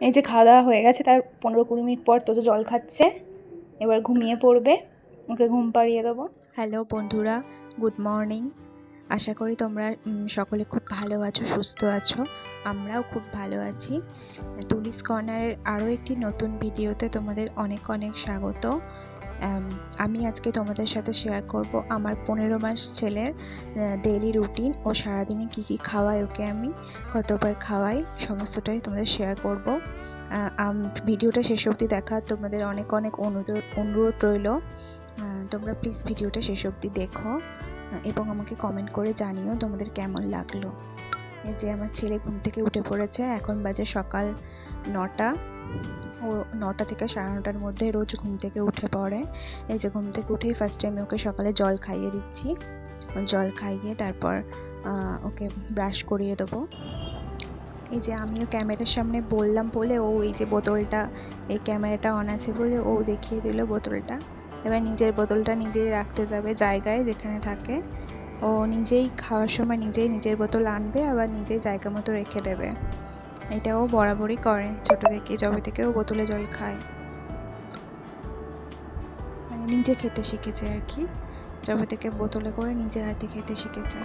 এই যে খাওয়া দাওয়া হয়ে গেছে, তার পনেরো কুড়ি মিনিট পর তো জল খাচ্ছে। এবার ঘুমিয়ে পড়বে। ওকে ঘুম পাড়িয়ে দেবো। হ্যালো বন্ধুরা, গুড মর্নিং। আশা করি তোমরা সকলে খুব ভালো আছো, সুস্থ আছো। আমরাও খুব ভালো আছি। তুলিস কর্নারের আরও একটি নতুন ভিডিওতে তোমাদের অনেক অনেক স্বাগত। আম, আজকে তোমাদের সাথে শেয়ার করব আমার পনেরো মাস ছেলের ডেইলি রুটিন ও সারাদিনে কী কী খাওয়াই ওকে আমি কতবার খাওয়াই সমস্তটাই তোমাদের শেয়ার করব। ভিডিওটা শেষ অবধি দেখা তোমাদের অনেক অনেক অনুরোধ অনুরোধ রইল। তোমরা প্লিজ ভিডিওটা শেষ অবধি দেখো এবং আমাকে কমেন্ট করে জানিও তোমাদের কেমন লাগল। যে আমার ছেলে ঘুম থেকে উঠে পড়েছে এখন বাজে সকাল নটা। ও নটা থেকে সাড়ে নটার মধ্যে রোজ ঘুম থেকে উঠে পড়ে। এই যে ঘুম থেকে উঠেই ফার্স্ট টাইম ওকে সকালে জল খাইয়ে দিচ্ছি। জল খাইয়ে তারপর ওকে ব্রাশ করিয়ে দেবো। এই যে আমিও ক্যামেরার সামনে বললাম বলে ও এই যে বোতলটা, এই ক্যামেরাটা অন আছে বলে ও দেখিয়ে দিল বোতলটা। এবার নিজের বোতলটা নিজেই রাখতে যাবে জায়গায় যেখানে থাকে। ও নিজেই খাওয়ার সময় নিজেই নিজের বোতল আনবে আবার নিজেই জায়গা মতো রেখে দেবে। এটা ও বরাবরই করে। ছোট থেকে জবে থেকে ও বোতলে জল খায়। মানে নিজে খেতে শিখেছে আর কি। জবে থেকে বোতলে করে নিজে হাতে খেতে শিখেছে।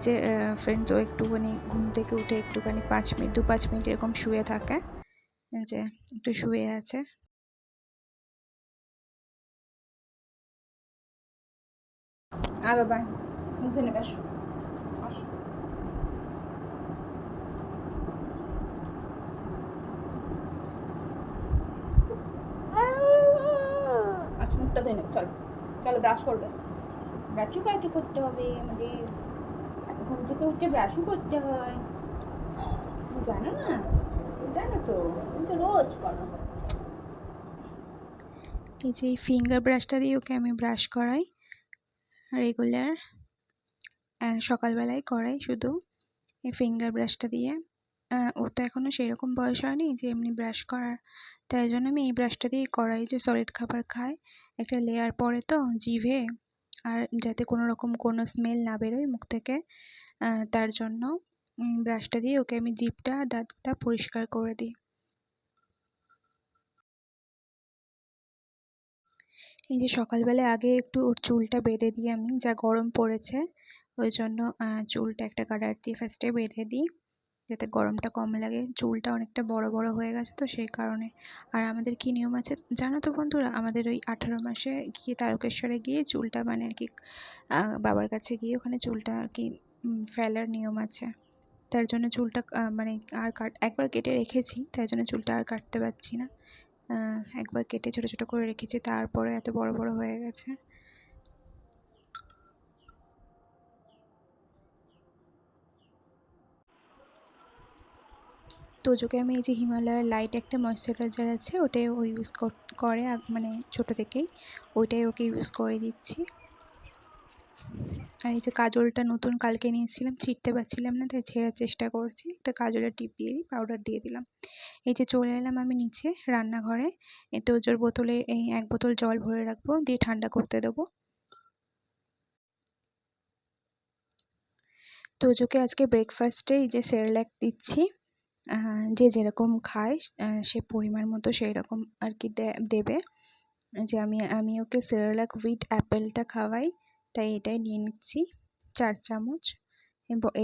যে ফ্রেন্ডস ও একটুখানি ঘুম থেকে উঠে একটুখানি পাঁচ মিনিট, দু পাঁচ মিনিট এরকম শুয়ে থাকে। যে, একটু শুয়ে আছে। আর বাবা, মুখ ধুয়ে নেবে চলো চলো ব্রাশ করবে। ব্রাশও কাজু করতে হবে, আমাদের ঘুম থেকে উঠে ব্রাশও করতে হয়। জানো না? জানো তো, তুমি তো রোজ করো। এই যে ফিঙ্গার ব্রাশটা দিয়ে ওকে আমি ব্রাশ করাই রেগুলার সকালবেলায় করাই শুধু, এই ফিঙ্গার ব্রাশটা দিয়ে। ও তো এখনও সেরকম বয়স হয়নি যে এমনি ব্রাশ করার। তাই জন্য আমি এই ব্রাশটা দিয়েই করাই যে সলিড খাবার খায় একটা লেয়ার পড়ে তো জিভে, আর যাতে কোনো রকম কোনো স্মেল না বেরোয় মুখ থেকে। তার জন্য ব্রাশটা দিয়ে ওকে আমি জিভটা আর দাঁতটা পরিষ্কার করে দিই। এই যে সকালবেলা আগে একটু ওর চুলটা বেঁধে দিই আমি, যা গরম পড়েছে, ওই জন্য চুলটা একটা কাটার দিয়ে ফার্স্টে বেঁধে দিই। যাতে গরমটা কম লাগে, চুলটা অনেকটা বড় বড় হয়ে গেছে তো সেই কারণে। আর আমাদের কি নিয়ম আছে জানো তো বন্ধুরা? আমাদের ওই আঠারো মাসে গিয়ে তারকেশ্বরে গিয়ে চুলটা মানে আর কি বাবার কাছে গিয়ে ওখানে চুলটা আর কি ফেলার নিয়ম আছে। তার জন্য চুলটা মানে আর কাট, একবার কেটে রেখেছি, তাই জন্য চুলটা আর কাটতে পারছি না। একবার কেটে ছোটো ছোটো করে রেখেছি, তারপরে এত বড় বড় হয়ে গেছে। তোজোকে আমি এই যে হিমালয়ের লাইট একটা ময়শ্চারাইজার আছে, ওটাই ও ইউজ করে মানে ছোটো থেকেই, ওইটাই ওকে ইউজ করে দিচ্ছি। আর এই যে কাজলটা নতুন কালকে নিয়েছিলাম, ছিঁড়তে পারছিলাম না, তাই ছেঁড়ার চেষ্টা করছি। একটা কাজলের টিপ দিয়ে দিই পাউডার দিয়ে দিলাম। এই যে চলে এলাম আমি নিচে রান্নাঘরে, এই তোজোর বোতলে, এই এক বোতল জল ভরে রাখব, দিয়ে ঠান্ডা করতে দেবো। তোজোকে আজকে ব্রেকফাস্টে এই যে সেরেল্যাক দিচ্ছি। যে যেরকম খায় সে পরিমাণ মতো সেই রকম আর কি দেবে। যে আমি আমি ওকে সেরেলাক উইথ অ্যাপেলটা খাওয়াই, তাই এটাই নিয়ে নিচ্ছি, চার চামচ।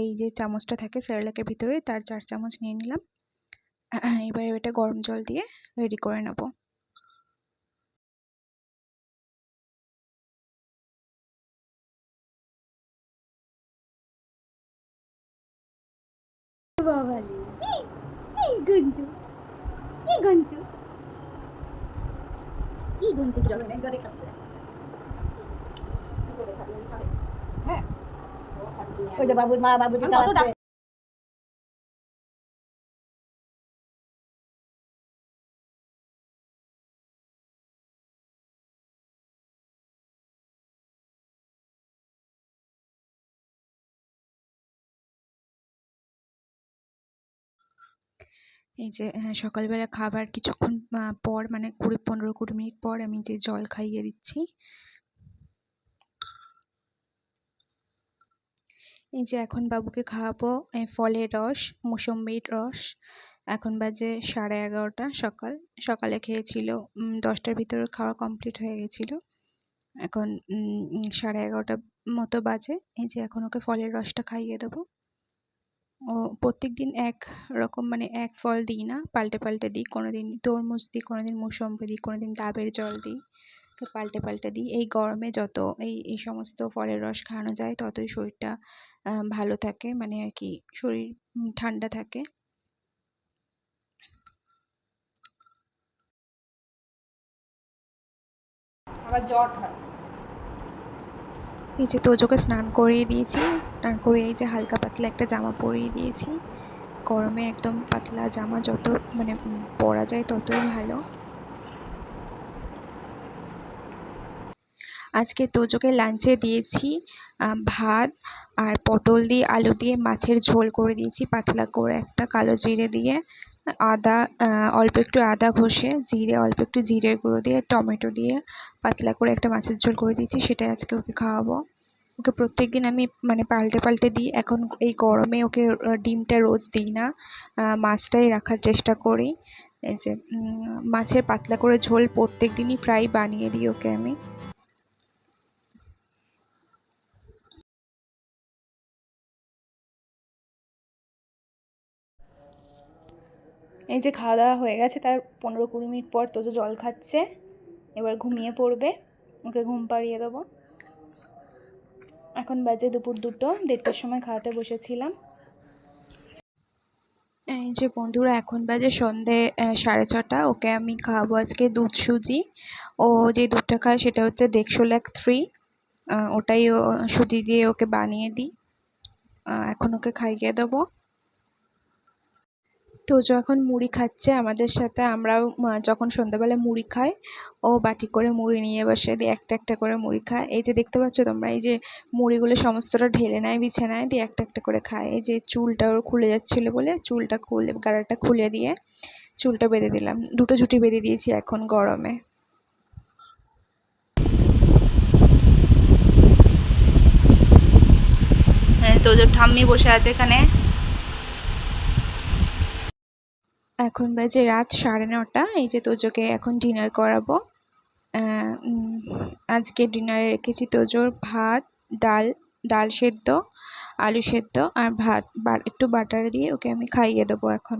এই যে চামচটা থাকে সেরেলাকের ভিতরে, তার চার চামচ নিয়ে নিলাম। এবার এটা গরম জল দিয়ে রেডি করে নেব। বাবালি এই গন্তু এই গন্তু এই গন্তু জল ওই যে বাবুর মা বাবুকে এই যে আহ, সকালবেলা খাবার কিছুক্ষণ পর মানে কুড়ি পনেরো কুড়ি মিনিট পর আমি যে জল খাইয়ে দিচ্ছি। এই যে এখন বাবুকে খাওয়াবো ফলের রস মুসম্বির রস। এখন বাজে সাড়ে এগারোটা সকাল। সকালে খেয়েছিল দশটার ভিতরে খাওয়া কমপ্লিট হয়ে গেছিল। এখন সাড়ে এগারোটা মতো বাজে। এই যে এখন ওকে ফলের রসটা খাইয়ে দেবো। ও প্রত্যেক দিন এক রকম মানে এক ফল দিই না, পাল্টে পাল্টে দিই। কোনো দিন তরমুজ দিই কোনো দিন মুসম্বি দিই কোনো দিন ডাবের জল দিই, তো পাল্টে পাল্টে দিই। এই গরমে যত এই এই সমস্ত ফলের রস খাওয়ানো যায়, ততই শরীরটা ভালো থাকে মানে আর কি শরীর ঠান্ডা থাকে। আবার জট হয়। এই যে তোজোকে স্নান করিয়ে দিয়েছি। স্নান করিয়ে এই যে হালকা পাতলা একটা জামা পরিয়ে দিয়েছি। গরমে একদম পাতলা জামা যত মানে পরা যায় ততই ভালো। আজকে তোজোকে লাঞ্চে দিয়েছি ভাত আর পটল দিয়ে আলু দিয়ে মাছের ঝোল করে দিয়েছি, পাতলা করে একটা কালো জিরে দিয়ে। আদা অল্প একটু আদা ঘষে, জিরে, অল্প একটু জিরের গুঁড়ো দিয়ে, টমেটো দিয়ে পাতলা করে একটা মাছের ঝোল করে দিয়েছি, সেটাই আজকে ওকে খাওয়াবো। ওকে প্রত্যেক দিন আমি মানে পাল্টে পাল্টে দিই। এখন এই গরমে ওকে ডিমটা রোজ দিই না। মাছটাই রাখার চেষ্টা করি। এই যে মাছের পাতলা করে ঝোল প্রত্যেক দিনই প্রায় বানিয়ে দিই ওকে আমি। এই যে খাওয়া দাওয়া হয়ে গেছে, তার পনেরো কুড়ি মিনিট পর তো জল খাচ্ছে। এবার ঘুমিয়ে পড়বে, ওকে ঘুম পাড়িয়ে দেবো। এখন বাজে দুপুর দুটো, দেড়টার সময় খাওয়াতে বসেছিলাম। এই যে বন্ধুরা, এখন বাজে সন্ধে সাড়ে ছটা। ওকে আমি খাওয়াবো আজকে দুধ সুজি। ও যে দুধটা খায় সেটা হচ্ছে ডেক্সোল্যাক থ্রি। ওটাই সুজি দিয়ে ওকে বানিয়ে দিই। এখন ওকে খাইয়ে দেবো। তোজো এখন মুড়ি খাচ্ছে আমাদের সাথে, আমরাও যখন সন্ধ্যাবেলা মুড়ি খাই ও বাটি করে মুড়ি নিয়ে বসে দিয়ে একটা একটা করে মুড়ি খায়। এই যে দেখতে পাচ্ছ তোমরা, এই যে মুড়িগুলো সমস্তটা ঢেলে নেয়, বিছানায় দিয়ে একটা একটা করে খায়। এই যে চুলটা ওর খুলে যাচ্ছিল বলে চুলটা খুলে গাড়াটা খুলে দিয়ে চুলটা বেঁধে দিলাম। দুটো ঝুঁটি বেঁধে দিয়েছি এখন গরমে। হ্যাঁ তোজোর ঠাম্মি বসে আছে এখানে। এখন বাজে রাত সাড়ে নটা। এই যে তোজোকে এখন ডিনার করাবো। আজকে ডিনারে রেখেছি তোজোর ভাত, ডাল ডাল সেদ্ধ, আলু সেদ্ধ আর ভাত। একটু বাটার দিয়ে ওকে আমি খাইয়ে দেবো এখন।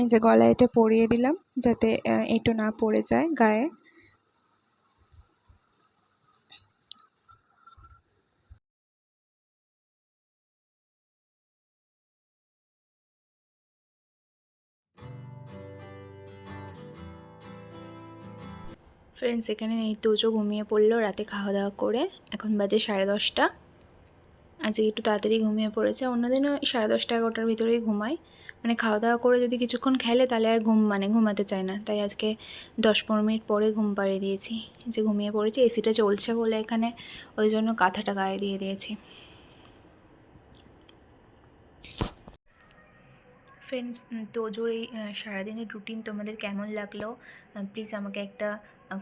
এই যে গলায় এটা পরিয়ে দিলাম যাতে এঁটো না পড়ে যায় গায়ে। ফ্রেন্ডস এখানে এই তোজো ঘুমিয়ে পড়ল রাতে খাওয়া দাওয়া করে। এখন বাজে সাড়ে দশটা। আজকে একটু তাড়াতাড়ি ঘুমিয়ে পড়েছে। অন্যদিনও সাড়ে দশটা, এগারোটার ভিতরেই ঘুমায়। মানে খাওয়া দাওয়া করে যদি কিছুক্ষণ খেলে তাহলে আর ঘুম মানে ঘুমাতে চায় না। তাই আজকে দশ পনেরো মিনিট পরে ঘুম পাড়িয়ে দিয়েছি। যে ঘুমিয়ে পড়েছি, এসিটা চলছে বলে এখানে। ওই জন্য কাঁথাটা গায়ে দিয়ে দিয়েছি। ফ্রেন্ডস তোজোর এই সারাদিনের রুটিন তোমাদের কেমন লাগল? প্লিজ আমাকে একটা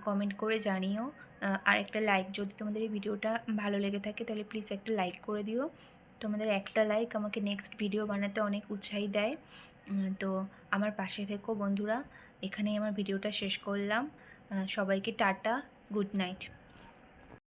কমেন্ট করে জানিও। আর একটা লাইক যদি তোমাদের এই ভিডিওটা ভালো লেগে থাকে, তাহলে প্লিজ একটা লাইক করে দিও। তোমাদের একটা লাইক আমাকে নেক্সট ভিডিও বানাতে অনেক উৎসাহী দেয়। তো আমার পাশে থেকো বন্ধুরা। এখানেই আমার ভিডিওটা শেষ করলাম। সবাইকে টাটা গুড নাইট